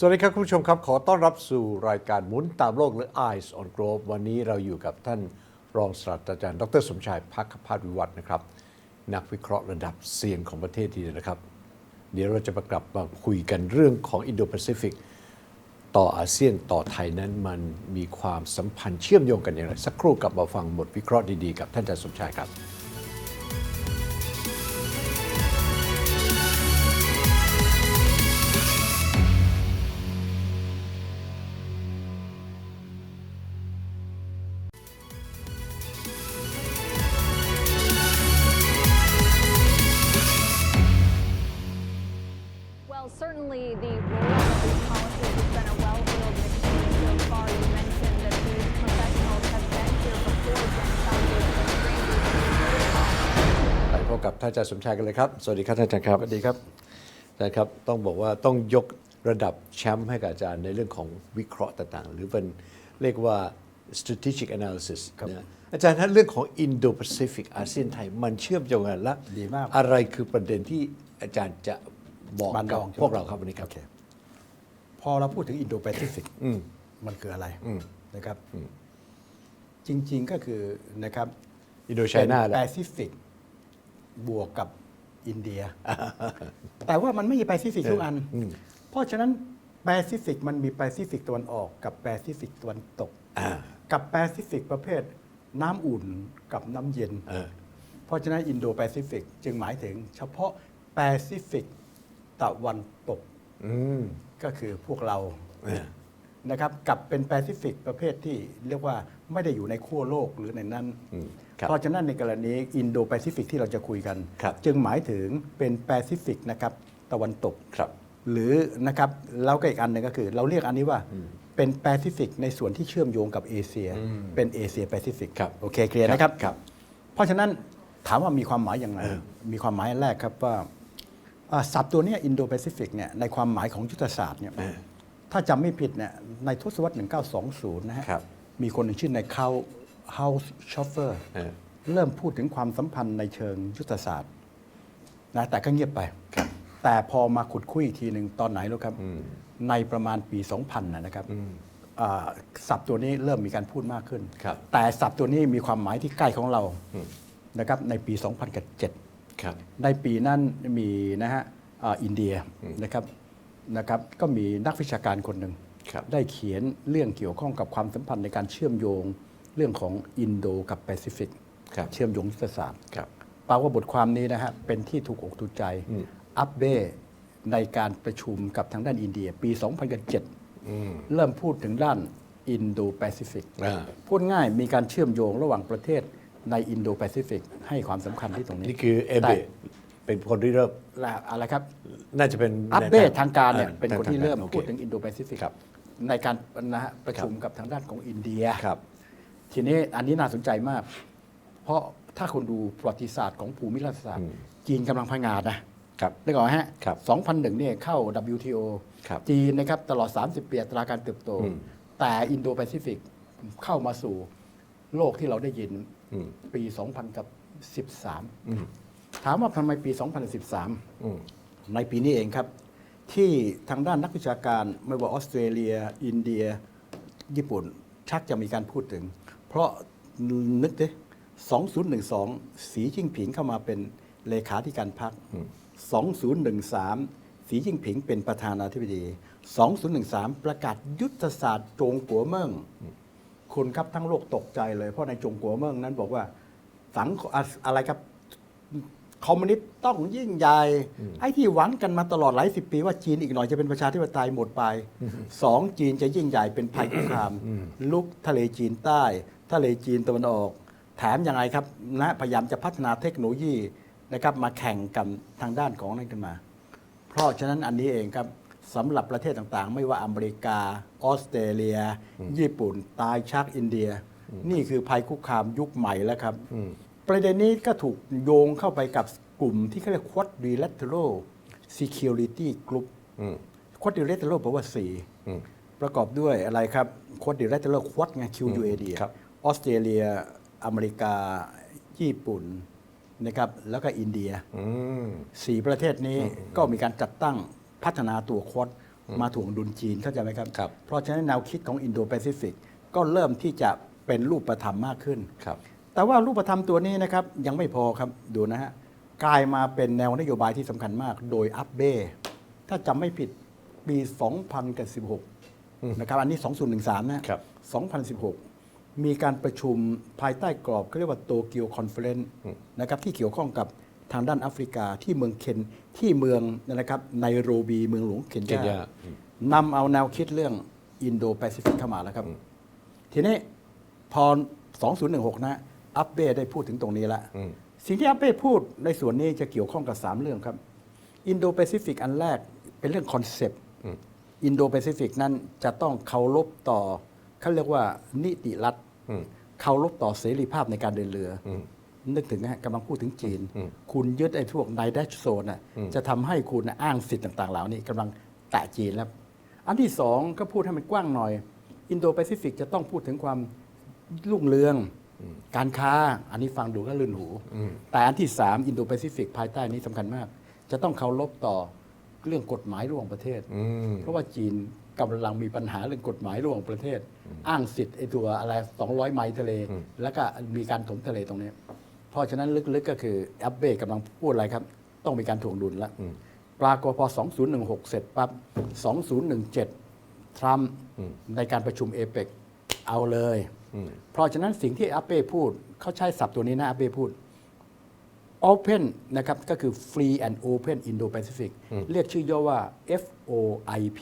สวัสดีครับคุณผู้ชมครับ ขอต้อนรับสู่รายการหมุนตามโลกหรือ Eyes on Globe วันนี้เราอยู่กับท่านรองศาสตราจารย์ ดรสมชายพักขพาวิวัฒน์นะครับ นักวิเคราะห์ระดับเซียนของประเทศทีเดียวนะครับ เดี๋ยวเราจะมากลับมาคุยกันเรื่องของอินโดแปซิฟิกต่ออาเซียนต่อไทยนั้นมันมีความสัมพันธ์เชื่อมโยงกันอย่างไร สักครู่กลับมาฟังบทวิเคราะห์ดีๆ กับท่านอาจารย์สมชายครับ อาจารย์สมชายกันเลยครับ สวัสดีครับท่านอาจารย์ครับสวัสดีครับอาจารย์ครับต้องบอกว่าต้องยกระดับแชมป์ให้กับอาจารย์ในเรื่องของวิเคราะห์ต่างๆ หรือเป็นเรียกว่า strategic analysis นะอาจารย์ถ้าเรื่องของ Indo-Pacific อาเซียนไทยมันเชื่อมโยงกันและดีมาก อะไรคือประเด็นที่อาจารย์จะบอกบันกับดอง พวกเราครับวันนี้ครับ โอเคพอเราพูดถึงอินโดแปซิฟิกมันคืออะไรนะครับ จริง ๆก็คือนะครับ อินโดไชน่าแหแปละซิฟิก บวกกับอินเดีย แต่ว่ามันไม่มีแปซิฟิกทุกอัน เพราะฉะนั้นแปซิฟิกมันมีแปซิฟิกตะวันออกกับแปซิฟิกตะวันตก กับแปซิฟิกประเภทน้ำอุ่นกับน้ำเย็นเออเพราะฉะนั้นอินโดแปซิฟิกจึงหมายถึงเฉพาะแปซิฟิกตะวันตกอืมก็คือพวกเราเออนะครับกับเป็นแปซิฟิกประเภทที่เรียกว่าไม่ได้อยู่ในขั้วโลกหรือในนั้นอืมครับ เพราะฉะนั้นในกรณีอินโดแปซิฟิกที่เราจะคุยกันครับจึงหมายถึงเป็นแปซิฟิกนะครับตะวันตกครับหรือนะครับแล้วก็อีกอันหนึ่งก็คือ เราเรียกอันนี้ว่าเป็นแปซิฟิกในส่วนที่เชื่อมโยงกับเอเชีย เป็นเอเชียแปซิฟิกครับโอเคเคลียร์นะครับครับ เพราะฉะนั้นถามว่ามีความหมายอย่างไร มีความหมายอันแรกครับว่าอ่าศัพท์ตัวเนี้อินโดแปซิฟิกเนี่ยในความหมายของยุทธศาสตร์เนี่ยถ้าจำไม่ผิดเนี่ยในทศวรรษ 1920 นะฮะครับมีคนหนึ่งชื่อในเขาเฮา ส์ชอฟเฟอร์เออเริ่มพูดถึงความสัมพันธ์ในเชิงยุทธศาสตร์นะแต่ก็เงียบไป แต่พอมาขุดคุยอีกทีหนึ่งตอนไหนรู้ครับ ในประมาณปี 2000นะนะครับอ่าศัพท์ตัวนี้เริ่มมีการพูดมากขึ้นครับแต่ศัพท์ตัวนี้มีความหมายที่ใกล้ของเรานะครับในปี 2007ครับในปีนั้นมีนะฮะอ่าอินเดียนะครับนะครับก็มีนักวิชาการคนหนึ่งครับได้เขียนเรื่องเกี่ยวข้องกับความสัมพันธ์ในการเชื่อมโยง เรื่องของอินโดกับแปซิฟิกครับเชื่อมโยงยุทธศาสตร์ครับปรากว่าบทความนี้นะฮะเป็นที่ถูกอกถูกใจอัปเบ้ในการประชุมกับทางด้านอินเดีย ปี 2007 เริ่มพูดถึงด้านอินโดแปซิฟิกอ่าพูดง่ายมีการเชื่อมโยงระหว่างประเทศในอินโดแปซิฟิกให้ความสำคัญที่ตรงนี้ นี่คือเอเบแต่เป็นคนที่เริ่มและอะไรครับ น่าจะเป็นอัปเบ้ในทางการเนี่ยอ่เป็นคนที่เริ่มโอคพูดถึงอินโดแปซิฟิกครับในการนะฮะประชุมกับทางด้านของอินเดียครับ ทีนี้อันนี้น่าสนใจมาก เพราะถ้าคนดูประวัติศาสตร์ของภูมิรัฐศาสตร์ จีนกำลังพังงาดนะครับได้ก่อนไหมฮะครับ2001เนี่ยเข้า WTO ครับจีนนะครับตลอด 30 ปีอัตราการเติบโต แต่อินโดแปซิฟิกเข้ามาสู่โลกที่เราได้ยินปี 2013 ถามว่าทำไมปี 2013 ในปีนี้เองครับ ที่ทางด้านนักวิชาการไม่ว่าออสเตรเลีย อินเดีย ญี่ปุ่นชักจะมีการพูดถึง เพราะนึกดิ2012 สีจิ้งผิงเข้ามาเป็นเลขาธิการพรรค2013 สีจิ้งผิงเป็นประธานาธิบดี 2013 ประกาศยุทธศาสตร์โจงกัวเมิงคุณครับทั้งโลกตกใจเลย เพราะในจงกัวเมืองนั้นบอกว่าสังอะอะไรครับ คอมมิวนิสต์ต้องยิ่งใหญ่ ไอ้ที่หวังกันมาตลอดหลายสิบปีว่าจีนอีกหน่อยจะเป็นประชาธิปไตยหมดไปสองจีนจะยิ่งใหญ่เป็นภัยคุกคาม ลุกทะเลจีนใต้ ทะเลจีนตะวันออก แถมยังไงครับนะพยายามจะพัฒนาเทคโนโลยีนะครับมาแข่งกันทางด้านของนั่นขึ้นมา เพราะฉะนั้นอันนี้เองครับสำหรับประเทศต่างๆ ไม่ว่าอเมริกา ออสเตรเลีย ญี่ปุ่น ตายชักอินเดีย นี่คือภัยคุกคามยุคใหม่แล้วครับ ประเด็นนี้ก็ถูกโยงเข้าไปกับกลุ่มที่เขาเรียก Quadrilateral Security Group อืม Quadrilateral แปลว่าสี่อืม ประกอบด้วยอะไรครับ Quadrilateral Quad ไง QUAD ครับ ออสเตรเลีย อเมริกา ญี่ปุ่นนะครับแล้วก็อินเดีย อืม สี่ประเทศนี้ก็มีการจัดตั้งพัฒนาตัวควอดมาถ่วงดุลจีนเข้าใจไหมครับ ครับ เพราะฉะนั้นแนวคิดของอินโดแปซิฟิกก็เริ่มที่จะเป็นรูปธรรมมากขึ้น ครับ แต่ว่ารูปธรรมตัวนี้นะครับยังไม่พอครับดูนะฮะกลายมาเป็นแนวนโยบายที่สำคัญมาก โดยอัปเบ้ถ้าจำไม่ผิดปี 2016 นะครับอันนี้ 2013 นะครับ 2016 มีการประชุมภายใต้กรอบเขาเรียกว่าโตเกียวคอนเฟอเรนซ์นะครับที่เกี่ยวข้องกับทางด้านแอฟริกาที่เมืองเคนที่เมืองนะครับไนโรบีเมืองหลวงเคนเคนยายานำเอาแนวคิดเรื่องอินโดแปซิฟิกเข้ามาแล้วครับ ทีนี้พอ 2016 นะ อัปเบ้ได้พูดถึงตรงนี้แล้วอืมสิ่งที่อัปเบ้พูดในส่วนนี้จะเกี่ยวข้องกับ 3 เรื่องครับ อินโดแปซิฟิกอันแรกเป็นเรื่องคอนเซปต์อินโดแปซิฟิกนั้นจะต้องเคารพต่อเขาเรียกว่านิติรัฐอืมเคารพต่อเสรีภาพในการเดินเรืออืมนึกถึงนะฮะกำลังพูดถึงจีนอืมคุณยึดไอ้พวกไนดัชโซนน่ะอืมจะทำให้คุณน่ะอ้างสิทธิ์ต่าง ๆ เหล่านี้กำลังแตะจีนแล้ว อันที่สองก็พูดให้มันกว้างหน่อย อินโดแปซิฟิกจะต้องพูดถึงความรุ่งเรือง การค้าอันนี้ฟังดูก็ลื่นหู แต่อันที่สามอินโดแปซิฟิกภายใต้นี้สำคัญมาก จะต้องเคารพต่อเรื่องกฎหมายระหว่างประเทศอืมเพราะว่าจีนกำลังมีปัญหาเรื่องกฎหมายระหว่างประเทศ อ้างสิทธิ์ไอ้ตัวอะไร200 ไมล์ทะเล แล้วก็มีการถมทะเลตรงนี้ เพราะฉะนั้นลึกๆก็คือแอปเบ้กำลังพูดอะไรครับ ต้องมีการถ่วงดุลแล้วปรากฏพอ 2016 เสร็จปั๊บ 2017 ทรัมป์ในการประชุมเอเปก เอาเลย เพราะฉะนั้นสิ่งที่อาเป้พูด เขาใช้ศัพท์ตัวนี้นะอาเป้พูด Open นะครับก็คือ Free and Open Indo-Pacific เรียกชื่อย่อว่า FOIP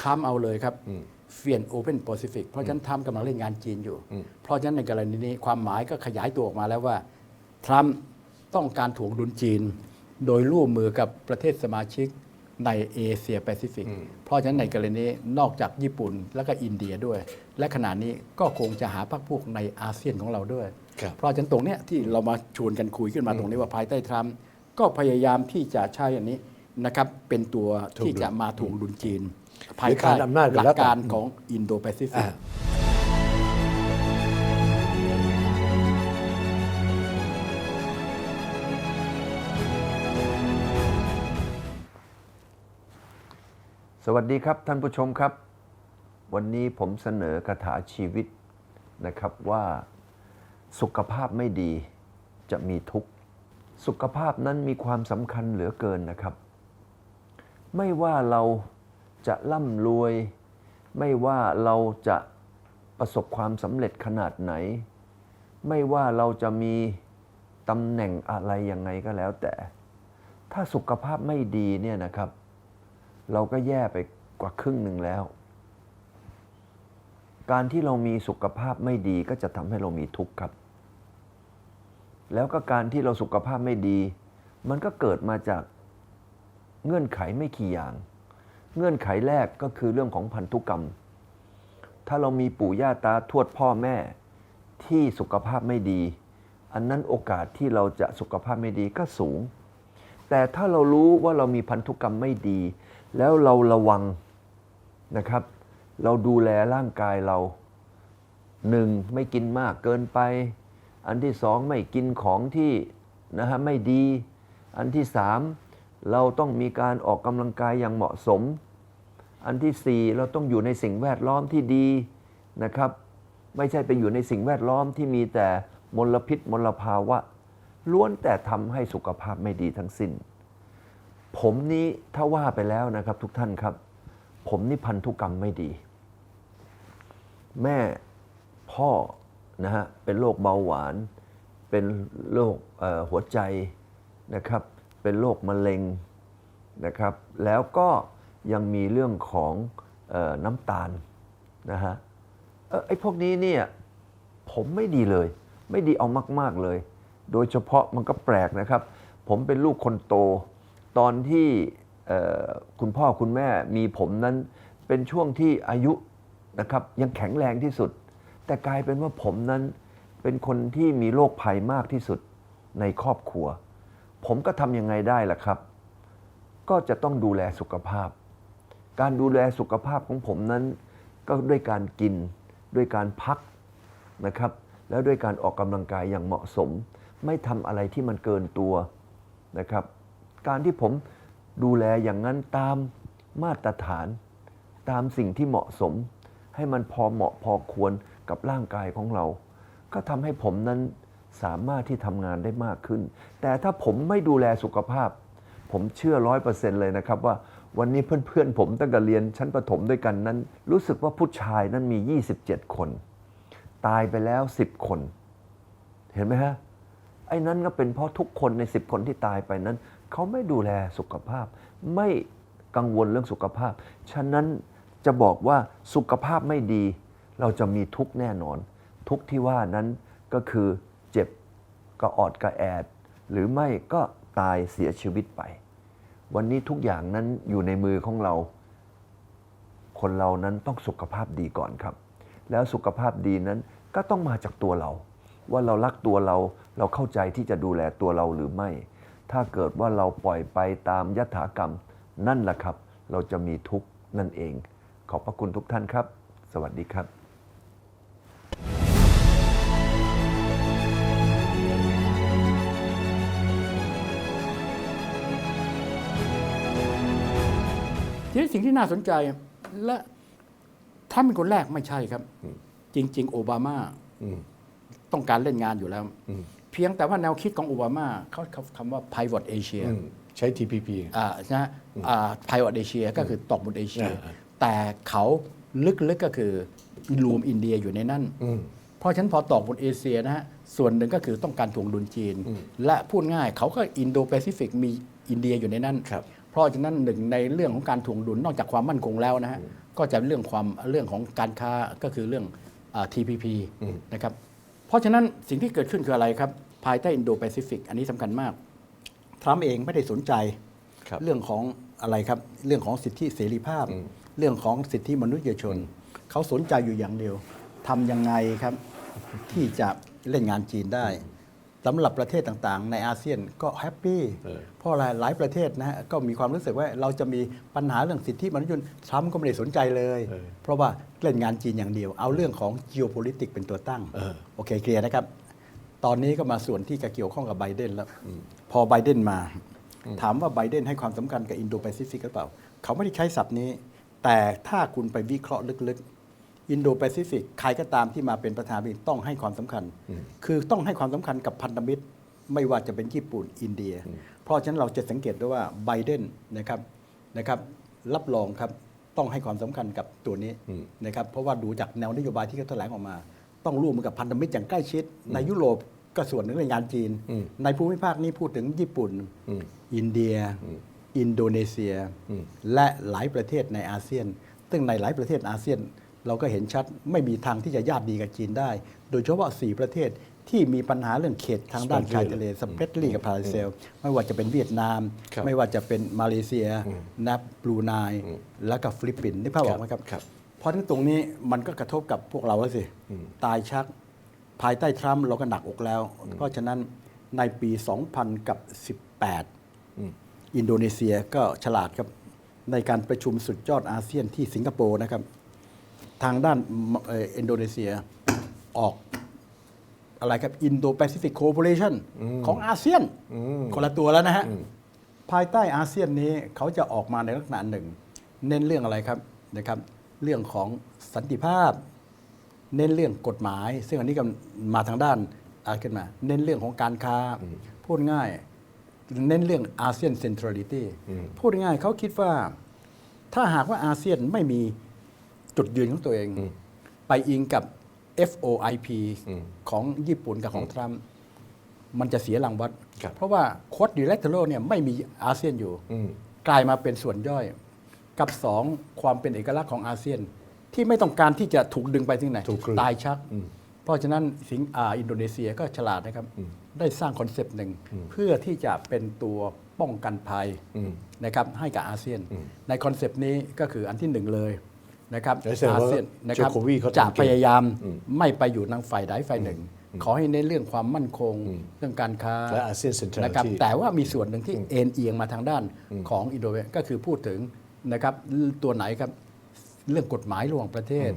ทำเอาเลยครับ Free and Open Pacific เพราะฉะนั้นทำกำลังเล่นงานจีนอยู่ เพราะฉะนั้นในกรณีนี้ความหมายก็ขยายตัวออกมาแล้วว่า ทรัมป์ต้องการถ่วงดุลจีน โดยร่วมมือกับประเทศสมาชิก ในเอเชียแปซิฟิก เพราะฉะนั้นในกรณีนี้นอกจากญี่ปุ่นแล้วก็อินเดียด้วย และขณะนี้ก็คงจะหาพรรคพวกในอาเซียนของเราด้วยครับเพราะฉะนั้นตรงเนี้ยที่เรามาชวนกันคุยขึ้นมาตรงนี้ว่าภายใต้ทรัมป์ก็พยายามที่จะใช้อันนี้นะครับเป็นตัวที่จะมาถ่วงดุลจีน ภายใต้หรือการอำนาจก็หลัแล้วกแต่การของอินโดแปซิฟิก สวัสดีครับท่านผู้ชมครับ วันนี้ผมเสนอคาถาชีวิตนะครับว่าสุขภาพไม่ดีจะมีทุกข์ สุขภาพนั้นมีความสำคัญเหลือเกินนะครับ ไม่ว่าเราจะร่ำรวย ไม่ว่าเราจะประสบความสำเร็จขนาดไหน ไม่ว่าเราจะมีตำแหน่งอะไรยังไงก็แล้วแต่ ถ้าสุขภาพไม่ดีเนี่ยนะครับ เราก็แย่ไปกว่าครึ่งหนึ่งแล้ว การที่เรามีสุขภาพไม่ดีก็จะทำให้เรามีทุกข์ครับ แล้วก็การที่เราสุขภาพไม่ดี มันก็เกิดมาจากเงื่อนไขไม่กี่อย่าง เงื่อนไขแรกก็คือเรื่องของพันธุกรรม ถ้าเรามีปู่ย่าตาทวดพ่อแม่ที่สุขภาพไม่ดี อันนั้นโอกาสที่เราจะสุขภาพไม่ดีก็สูง แต่ถ้าเรารู้ว่าเรามีพันธุกรรมไม่ดี แล้วเราระวังนะครับ เราดูแลร่างกายเราหนึ่งไม่กินมากเกินไป อันที่สองไม่กินของที่นะฮะไม่ดี อันที่สามเราต้องมีการออกกำลังกายอย่างเหมาะสม อันที่สี่เราต้องอยู่ในสิ่งแวดล้อมที่ดีนะครับ ไม่ใช่ไปอยู่ในสิ่งแวดล้อมที่มีแต่มลพิษมลภาวะล้วนแต่ทำให้สุขภาพไม่ดีทั้งสิ้น ผมนี้ถ้าว่าไปแล้วนะครับทุกท่านครับ ผมนี่พันธุกรรมไม่ดี แม่พ่อนะฮะเป็นโรคเบาหวาน เป็นโรคหัวใจนะครับ เป็นโรคมะเร็งนะครับ แล้วก็ยังมีเรื่องของออน้ำตาลนะฮะไอ้พวกนี้เนี่ยผมไม่ดีเลย ไม่ดีเอามาก ๆเลย โดยเฉพาะมันก็แปลกนะครับ ผมเป็นลูกคนโต ตอนที่คุณพ่อคุณแม่มีผมนั้นเป็นช่วงที่อายุนะครับยังแข็งแรงที่สุด แต่กลายเป็นว่าผมนั้นเป็นคนที่มีโรคภัยมากที่สุดในครอบครัว ผมก็ทำยังไงได้ล่ะครับ ก็จะต้องดูแลสุขภาพ การดูแลสุขภาพของผมนั้น ก็ด้วยการกินด้วยการพักนะครับ แล้วด้วยการออกกำลังกายอย่างเหมาะสม ไม่ทำอะไรที่มันเกินตัวนะครับ การที่ผมดูแลอย่างนั้นตามมาตรฐาน ตามสิ่งที่เหมาะสม ให้มันพอเหมาะพอควรกับร่างกายของเรา ก็ทำให้ผมนั้นสามารถที่ทำงานได้มากขึ้น แต่ถ้าผมไม่ดูแลสุขภาพ ผมเชื่อร้อยเปอร์เซ็นต์เลยนะครับว่าวันนี้เพื่อนๆผมตั้งแต่เรียนชั้นประถมด้วยกันนั้น รู้สึกว่าผู้ชายนั้นมี 27 คน ตายไปแล้ว 10 คน เห็นไหมฮะไอ้นั้นก็เป็นเพราะทุกคนใน 10 คนที่ตายไปนั้น เขาไม่ดูแลสุขภาพ ไม่กังวลเรื่องสุขภาพ ฉะนั้นจะบอกว่าสุขภาพไม่ดี เราจะมีทุกข์แน่นอน ทุกข์ที่ว่านั้นก็คือเจ็บกระออดกระแอด หรือไม่ก็ตายเสียชีวิตไป วันนี้ทุกอย่างนั้นอยู่ในมือของเรา คนเรานั้นต้องสุขภาพดีก่อนครับ แล้วสุขภาพดีนั้นก็ต้องมาจากตัวเรา ว่าเรารักตัวเราเราเข้าใจที่จะดูแลตัวเราหรือไม่ ถ้าเกิดว่าเราปล่อยไปตามยถากรรม นั่นแหละครับ เราจะมีทุกข์นั่นเอง ขอบพระคุณทุกท่านครับ สวัสดีครับทีนี้สิ่งที่น่าสนใจและท่านเป็นคนแรกไม่ใช่ครับ จริง ๆ โอบามาอืมต้องการเล่นงานอยู่แล้วอืม เพียงแต่ว่าแนวคิดของโอบามาเขาเขาคำว่า pivot Asia อืมใช้ TPP อ่านะฮะอ่า pivot Asia ก็คือตอกบนเอเชียอ่าแต่เขาลึกๆก็คือรวมอินเดียอยู่ในนั้นอืมเพราะฉะนั้นพอตอกบนเอเชียนะฮะส่วนหนึ่งก็คือต้องการถ่วงดุลจีน และพูดง่ายเขาก็อินโดแปซิฟิกมีอินเดียอยู่ในนั้นครับเพราะฉะนั้นหนึ่งในเรื่องของการถ่วงดุลนอกจากความมั่นคงแล้วนะฮะก็จะเรื่องความเรื่องของการค้าก็คือเรื่องอา TPP นะครับ เพราะฉะนั้นสิ่งที่เกิดขึ้นคืออะไรครับ ภายใต้อินโดแปซิฟิกอันนี้สำคัญมาก ทรัมป์เองไม่ได้สนใจครับเรื่องของอะไรครับ เรื่องของสิทธิเสรีภาพ เรื่องของสิทธิมนุษยชน เขาสนใจอยู่อย่างเดียวทำยังไงครับ ที่จะเล่นงานจีนได้ สำหรับประเทศต่างๆ ในอาเซียนก็แฮปปี้เออเพราะอะไรหลายประเทศนะฮะก็มีความรู้สึกว่าเราจะมีปัญหาเรื่องสิทธิมนุษยชนทรัมป์ก็ไม่ได้สนใจเลยเออเพราะว่าเล่นงานจีนอย่างเดียว เอาเรื่องของ geopolitics เป็นตัวตั้งเออโอเคเคลียร์นะครับ ตอนนี้ก็มาส่วนที่จะเกี่ยวข้องกับไบเดนแล้ว พอไบเดนมา ถามว่าไบเดนให้ความสำคัญกับอินโดแปซิฟิกหรือเปล่า เขาไม่ได้ใช้ศัพท์นี้ แต่ถ้าคุณไปวิเคราะห์ลึกๆ อินโดแปซิฟิกใครก็ตามที่มาเป็นประธานาธิบดีต้องให้ความสำคัญ คือต้องให้ความสำคัญกับพันธมิตร ไม่ว่าจะเป็นญี่ปุ่นอินเดีย เพราะฉะนั้นเราจะสังเกตได้ว่าไบเดนนะครับนะครับรับรองครับต้องให้ความสำคัญกับตัวนี้นะครับเพราะว่าดูจากแนวนโยบายที่เขาแถลงออกมา ต้องร่วมมือกับพันธมิตรอย่างใกล้ชิด ในยุโรปก็ส่วนหนึ่งในงานจีน ในภูมิภาคนี้พูดถึงญี่ปุ่น อินเดีย อินโดนีเซีย และหลายประเทศในอาเซียน ซึ่งในหลายประเทศอาเซียน เราก็เห็นชัดไม่มีทางที่จะญาติดีกับจีนได้ โดยเฉพาะ 4 ประเทศที่มีปัญหาเรื่องเขตทางด้านชายทะเลสเปรดลีกับพาราเซล ไม่ว่าจะเป็นเวียดนามครับไม่ว่าจะเป็นมาเลเซียนับบรูไนแล้วก็ฟิลิปปินส์นี่ภาพออกไหมครับครับเพราะฉะนั้นตรงนี้มันก็กระทบกับพวกเราแล้วสิ ตายชักภายใต้ทรัมป์เราก็หนักอกแล้ว เพราะฉะนั้นในปี 2000 กับ 18 อินโดนีเซียก็ฉลาดครับในการประชุมสุดยอดอาเซียนที่สิงคโปร์นะครับ ทางด้านเอ่ออินโดนีเซียออกอะไรครับอินโดแปซิฟิกโค p o r a t i o n ของอาเซียนคนละตัวแล้วนะฮะ ภายใต้อาเซียนนี้เขาจะออกมาในลักษณะหนึ่ง เน้นเรื่องอะไรครับนะครับ เรื่องของสันติภาพ เน้นเรื่องกฎหมาย ซึ่งอันนี้ก็มาทางด้านอาขึ้นมา เน้นเรื่องของการค้า พูดง่าย เน้นเรื่องอาเซียนเซ็นทรัลิตี้พูดง่ายเขาคิดว่า ถ้าหากว่าอาเซียนไม่มี จุดยืนของตัวเอง ไปอิงกับ FOIP อืมของญี่ปุ่นกับของทรัมป์มันจะเสียรางวัดครับเพราะว่าโคดดิเรกเตอร์เนี่ยไม่มีอาเซียนอยู่อืมกลายมาเป็นส่วนย่อย กับสองความเป็นเอกลักษณ์ของอาเซียน ที่ไม่ต้องการที่จะถูกดึงไปที่ไหนถูกกลืนตายชักอืมเพราะฉะนั้นสิงอ่าอินโดนีเซียก็ฉลาดนะครับ ได้สร้างคอนเซปต์หนึ่ง เพื่อที่จะเป็นตัวป้องกันภัยอืมนะครับให้กับอาเซียน ในคอนเซปต์นี้ก็คืออันที่หนึ่งเลย นะครับแล้วแสดงว่าอาเซียนนะครับโจโควิดเขาทำจะเก่งพยายามไม่ไปอยู่ทางฝ่ายใดฝ่ายหนึ่ง ขอให้เน้นเรื่องความมั่นคงเรื่องการค้าและ ASEAN Centrality นะครับแต่ว่ามีส่วนหนึ่งที่เอ็นเอียงมาทางด้านของอินโดนีเซียก็คือพูดถึงนะครับตัวไหนครับเรื่องกฎหมายระหว่างประเทศ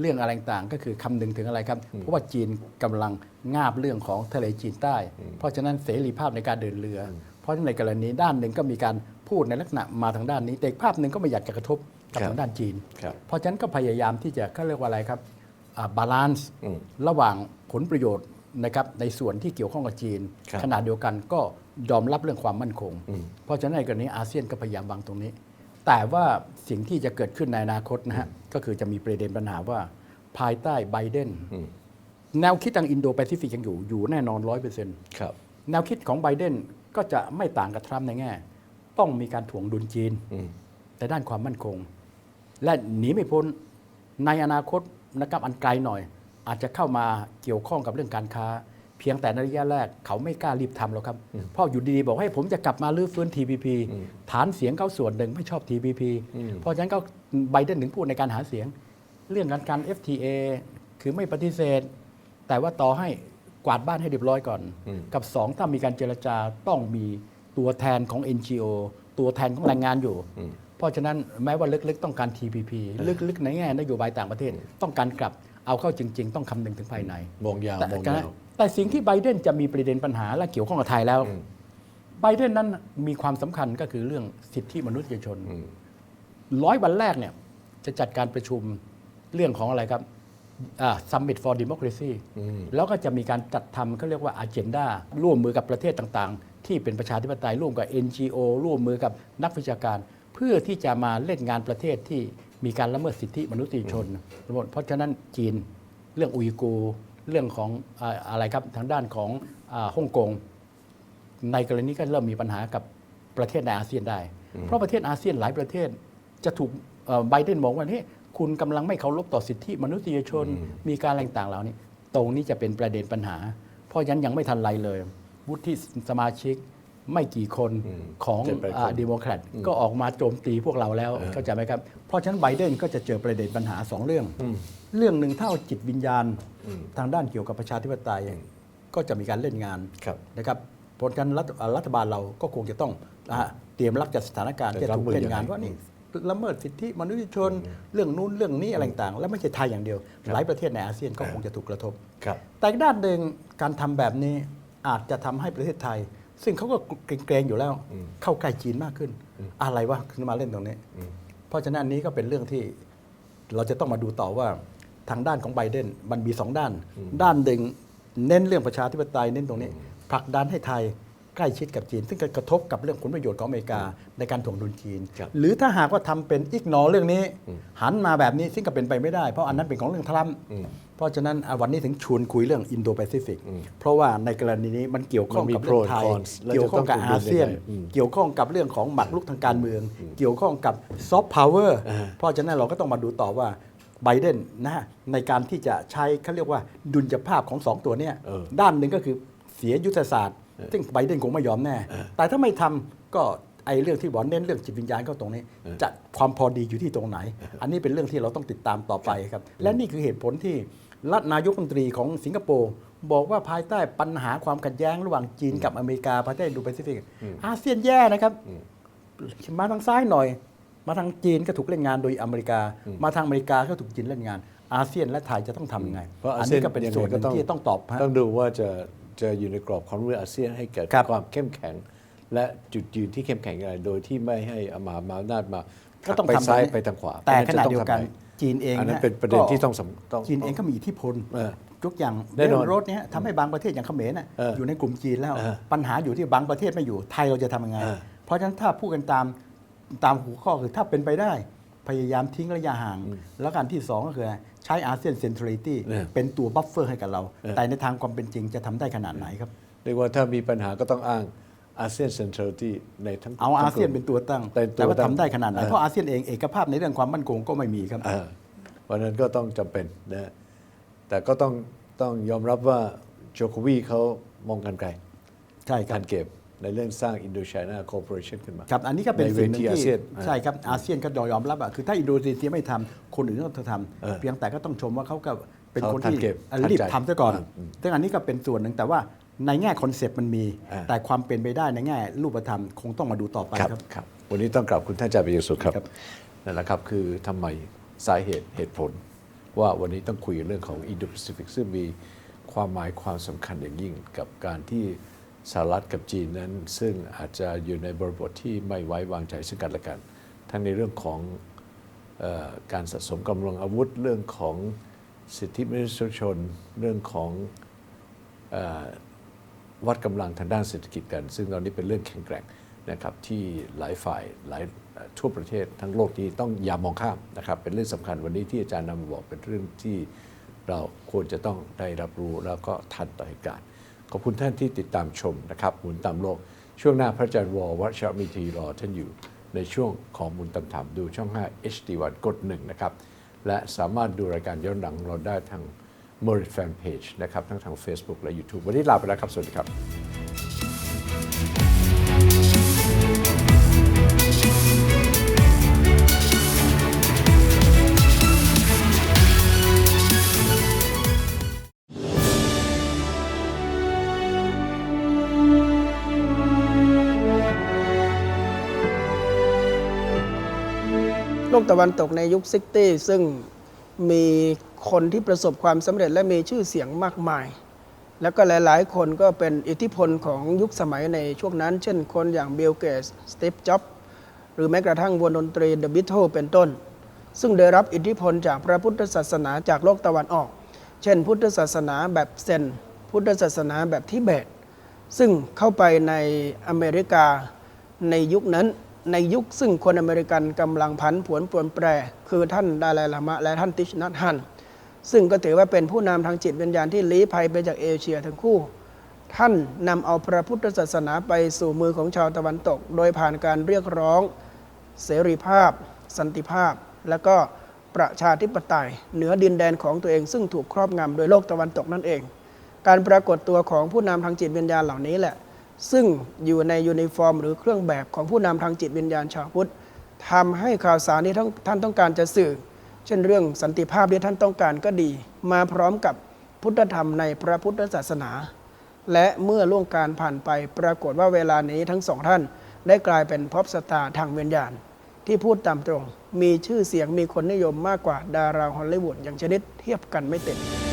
เรื่องอะไรต่างๆก็คือคำนึงถึงอะไรครับ เพราะว่าจีนกำลังงาบเรื่องของทะเลจีนใต้ เพราะฉะนั้นเสรีภาพในการเดินเรือ เพราะฉะนั้นในกรณีด้านหนึ่งก็มีการพูดในลักษณะมาทางด้านนี้แต่อีกภาพหนึ่งก็ไม่อยากจะกระทบ กับครับทางด้านจีนครับเพราะฉะนั้นก็พยายามที่จะเขาเรียกว่าอะไรครับบาลานซ์อืมระหว่างผลประโยชน์นะครับในส่วนที่เกี่ยวข้องกับจีนครับขณะเดียวกันก็ยอมรับเรื่องความมั่นคง เพราะฉะนั้นในกรณีอาเซียนก็พยายามวางตรงนี้ แต่ว่าสิ่งที่จะเกิดขึ้นในอนาคตนะฮะก็คือจะมีประเด็นปัญหาว่าภายใต้ไบเดนแนวคิดทางอินโดแปซิฟิกยังอยู่อยู่แน่นอนร้อยเปอร์เซ็นต์ครับแนวคิดของไบเดนก็จะไม่ต่างกับทรัมป์ในแง่ ต้องมีการถ่วงดุลจีนอืมแต่ด้านความมั่นคง และหนีไม่พ้นในอนาคตนะครับอันไกลหน่อย อาจจะเข้ามาเกี่ยวข้องกับเรื่องการค้า เพียงแต่ในระยะแรกเขาไม่กล้ารีบทำหรอกครับเพราะอยู่ดีๆ บอกให้ผมจะกลับมาลื้อฟื้น TPP ฐานเสียงเขาส่วนหนึ่งไม่ชอบ TPP เพราะฉะนั้นก็ไบเดนถึงพูดในการหาเสียง เรื่องการการ FTA คือไม่ปฏิเสธ แต่ว่าต่อให้กวาดบ้านให้เรียบร้อยก่อน กับสองถ้ามีการเจรจาต้องมีตัวแทนของ NGO ตัวแทนของแรงงานอยู่ เพราะฉะนั้นแม้ว่าลึกๆต้องการ TPP ลึกๆในแง่นโยบายต่างประเทศ ต้องการกลับเอาเข้าจริง ๆ ต้องคำนึงถึงภายในมองยาวแต่มองยาวแต่สิ่งที่ไบเดนจะมีประเด็นปัญหาและเกี่ยวข้องกับไทยแล้วไบเดนนั้นมีความสำคัญก็คือเรื่องสิทธิมนุษยชนร้อยวันแรกเนี่ยจะจัดการประชุมเรื่องของอะไรครับอ่า Summit for Democracy แล้วก็จะมีการจัดทำเขาเรียกว่า Agenda ร่วมมือกับประเทศต่างๆ ที่เป็นประชาธิปไตยร่วมกับ NGO ร่วมมือกับนักวิชาการ เพื่อที่จะมาเล่นงานประเทศที่มีการละเมิดสิทธิมนุษยชนเพราะฉะนั้นจีนเรื่องอุยกูร์เรื่องของอาอะไรครับทางด้านของอาฮ่องกงในกรณีก็เริ่มมีปัญหากับประเทศในอาเซียนได้ เพราะประเทศอาเซียนหลายประเทศจะถูกเอ่อไบเดนมองว่านี่คุณกำลังไม่เคารพต่อสิทธิมนุษยชนมีการอะไรต่างๆเหล่านี้ ตรงนี้จะเป็นประเด็นปัญหา เพราะฉะนั้นยังไม่ทันไรเลย วุฒิสมาชิก ไม่กี่คนของเจ็ดแปดคนดีโมแครตก็ออกมาโจมตีพวกเราแล้วเข้าใจไหมครับ เพราะฉะนั้นไบเดนก็จะเจอประเด็นปัญหาสองเรื่อง เรื่องหนึ่งถ้าเอาจิตวิญญาณทางด้านเกี่ยวกับประชาธิปไตยก็จะมีการเล่นงานครับนะครับเพราะฉะนั้นรัฐรัฐบาลเราก็คงจะต้องอ่าเตรียมรับจัดสถานการณ์จะที่จะถูกเล่นงานรับมือยังไงว่านี่ละเมิดสิทธิมนุษยชนเรื่องนู้นเรื่องนี้อะไรต่างๆและไม่ใช่ไทยอย่างเดียว หลายประเทศในอาเซียนก็คงจะถูกกระทบครับแต่อีกด้านหนึ่งการทำแบบนี้อาจจะทำให้ประเทศไทย ซึ่งเขาก็เกรงๆอยู่แล้ว เข้าใกล้จีนมากขึ้น อะไรวะขึ้นมาเล่นตรงนี้ เพราะฉะนั้นอันนี้ก็เป็นเรื่องที่เราจะต้องมาดูต่อว่าทางด้านของไบเดนมันมีสองด้าน ด้านหนึ่งเน้นเรื่องประชาธิปไตยเน้นตรงนี้ผลักดันให้ไทย ใกล้ชิดกับจีน ซึ่งกระทบกับเรื่องผลประโยชน์ของอเมริกาในการถ่วงดุลจีนครับหรือถ้าหากว่าทำเป็นอิกนอเรื่องนี้ หันมาแบบนี้ซึ่งก็เป็นไปไม่ได้ เพราะอันนั้นเป็นของเรื่องทรัมป์เพราะฉะนั้นอะวันนี้ถึงชวนคุยเรื่องอินโดแปซิฟิกเพราะว่าในกรณีนี้มันเกี่ยวข้องกับเรื่องไทยมันมี pro and cons แล้วจะเกี่ยวข้องกับต้องอาเซียนคุยยังไงอืมเกี่ยวข้องกับเรื่องของหมากรุกทางการเมือง เกี่ยวข้องกับซอฟต์พาวเวอร์อ่าเพราะฉะนั้นเราก็ต้องมาดูต่อว่าไบเดนนะฮะในการที่จะใช้เขาเรียกว่าดุลยภาพของสองตัวเนี้ยเออด้านหนึ่งก็คือเสียยุทธศาสตร์ ซึ่งไบเดนคงไม่ยอมแน่ แต่ถ้าไม่ทำก็ไอ้เรื่องที่บอกเน้นเรื่องจิตวิญญาณก็ตรงนี้ จะความพอดีอยู่ที่ตรงไหน อันนี้เป็นเรื่องที่เราต้องติดตามต่อไปครับ และนี่คือเหตุผลที่รัฐนายกรัฐมนตรีของสิงคโปร์บอกว่าภายใต้ปัญหาความขัดแย้งระหว่างจีนกับอเมริกาภายใต้อินโดแปซิฟิกอาเซียนแย่นะครับ มาทางซ้ายหน่อย มาทางจีนก็ถูกเล่นงานโดยอเมริกา มาทางอเมริกาก็ถูกจีนเล่นงานอาเซียนและไทยจะต้องทำยังไงเพราะอาอันเซียนี้นก็เป็นยังไงส่วนหนึ่งก็ที่ต้องตอบฮะต้องดูว่าจะ จะอยู่ในกรอบความร่วมมืออาเซียนให้เกิดครับ ความเข้มแข็ง และจุดยืนที่เข้มแข็งอะไรโดยที่ไม่ให้เอามามาอำนาจมาก็ต้องไปทำซ้ายบบนี้ไปทางขวาแต่พขราะฉะณะจะต้เดียวกันทำไงจีนเองอันนั้นะเป็นประเด็นที่ต้องสำต้อง จีนเองก็มีอิทธิพลเออยกอย่างแน่นอนเรื่องรถเนี่ยทำให้บางประเทศอย่างเขมรน่ะเอออยู่ในกลุ่มจีนแล้ว เออปัญหาอยู่ที่บางประเทศไม่อยู่ไทยเราจะทำยังไง เออเพราะฉะนั้นถ้าพูดกันตามตามหัวข้อคือถ้าเป็นไปได้ พยายามทิ้งระยะห่าง แล้วการที่สองก็คือใช้อาเซียนเซนทรัลิตี้เนี่ยเป็นตัวบัฟเฟอร์ให้กับเราเออแต่ในทางความเป็นจริงจะทำได้ขนาดไหนครับเรียกว่าถ้ามีปัญหาก็ต้องอ้างอาเซียนเซ็นทรัลที่ในทั้งเอาอาเซียนเป็นตัวตั้งเป็นแต่ว่าตั้ทำได้ขนาดไหนออเพราะอาเซียนเองเอกภาพในเรื่องความมั่นคงก็ไม่มีครับเออเพราะฉะนั้นก็ต้องจำเป็นนะแต่ก็ต้องต้องยอมรับว่าโจโควีเขามองกันไกลใช่ครักาบรเก็บ ในเรื่องสร้างอินโดช i นาคอร์ปอเรชันขึ้นมา ครับ อันนี้ก็เป็นในเวสิ่งหนึ่ทีงอาที่เซียนใช่ครับอาเซียนก็ยอมรับอะคือถ้าอินโดนีเซียไม่ทำคนอื่นก็ต้องทเออำเพียงแต่ก็ต้องชมว่าเขาก็เป็นเขาคนทันที่เก็บอะรีบทันใจทำซะก่อน อืมซึ่งอันนี้ก็เป็นส่วนหนึ่งแต่ว่าในแง่คอนเซปต์มันมี อ่า แต่ความเป็นไปได้ในแง่รูปธรรมคงต้องมาดูต่อไปครับ ครับครับวันนี้ต้องกลับคุณท่านอาจารย์ไปอย่างสุดครับ ครับ นั่นแหละครับคือทำไมสาเหตุเหตุผล ว่าวันนี้ต้องคุยเรื่องของอินโดแปซิฟิกซึ่งมีความหมายความสำคัญอย่างยิ่งกับการที่ สหรัฐกับจีนนั้น ซึ่งอาจจะอยู่ในบริบทที่ไม่ไว้วางใจซึ่งกันและกัน ทั้งในเรื่องของออการสะสมกำลังอาวุธเรื่องของสิทธิมนุษยชนเรื่องของอวัดกำลังทางด้านเศรษฐกิจกัน ซึ่งตอนนี้เป็นเรื่องแข็งแกร่งนะครับที่หลายฝ่ายหลายทั่วประเทศทั้งโลกนี้ต้องอย่ามองข้ามนะครับ เป็นเรื่องสำคัญวันนี้ที่อาจารย์นำมาบอกเป็นเรื่องที่เราควรจะต้องได้รับรู้แล้วก็ทันต่อเหตุการณ์ ขอบคุณท่านที่ติดตามชมนะครับหมุนตามโลก ช่วงหน้าพระอาจารย์วอวัชรมิทีรอท่านอยู่ ในช่วงของหมุนตามธรรมดูช่อง 5 HD1 กด1นะครับ และสามารถดูรายการย้อนหลังเราได้ทาง m e r i t Fan Page นะครับทั้งทาง Facebook และ YouTube วันนี้ลาไปแล้วครับ สวัสดีครับ ตะวันตกในยุคซิตี้ซึ่งมีคนที่ประสบความสำเร็จและมีชื่อเสียงมากมาย แล้วก็หลายๆ คนก็เป็นอิทธิพลของยุคสมัยในช่วงนั้น เช่นคนอย่างบิลเกตสตีฟจ็อบหรือแม้กระทั่งวงดนตรีเดอะบิทเทิลเป็นต้น ซึ่งได้รับอิทธิพลจากพระพุทธศาสนาจากโลกตะวันออก เช่น พุทธศาสนาแบบเซนพุทธศาสนาแบบทิเบต ซึ่งเข้าไปในอเมริกาในยุคนั้น ในยุคซึ่งคนอเมริกันกำลังผันผวนเปลี่ยนแปร คือท่านดาไลลามะ และท่านติชนัทฮัน ซึ่งก็ถือว่าเป็นผู้นำทางจิตวิญญาณที่ลี้ภัยไปจากเอเชียทั้งคู่ ท่านนำเอาพระพุทธศาสนาไปสู่มือของชาวตะวันตก โดยผ่านการเรียกร้องเสรีภาพ สันติภาพ และก็ประชาธิปไตย เหนือดินแดนของตัวเองซึ่งถูกครอบงำโดยโลกตะวันตกนั่นเอง การปรากฏตัวของผู้นำทางจิตวิญญาณเหล่านี้แหละ ซึ่งอยู่ในยูนิฟอร์ม หรือเครื่องแบบของผู้นำทางจิตวิญญาณชาวพุทธทำให้ข่าวสารที่ท่านต้องการจะสื่อ เช่นเรื่องสันติภาพที่ท่านต้องการก็ดี มาพร้อมกับพุทธธรรมในพระพุทธศาสนา และเมื่อล่วงการผ่านไปปรากฏว่าเวลานี้ทั้งสองท่าน ได้กลายเป็นพอปสตาร์ทางวิญญาณ ที่พูดตามตรง มีชื่อเสียงมีคนนิยมมากกว่าดาราฮอลลีวูดอย่างชนิดเทียบกันไม่ติด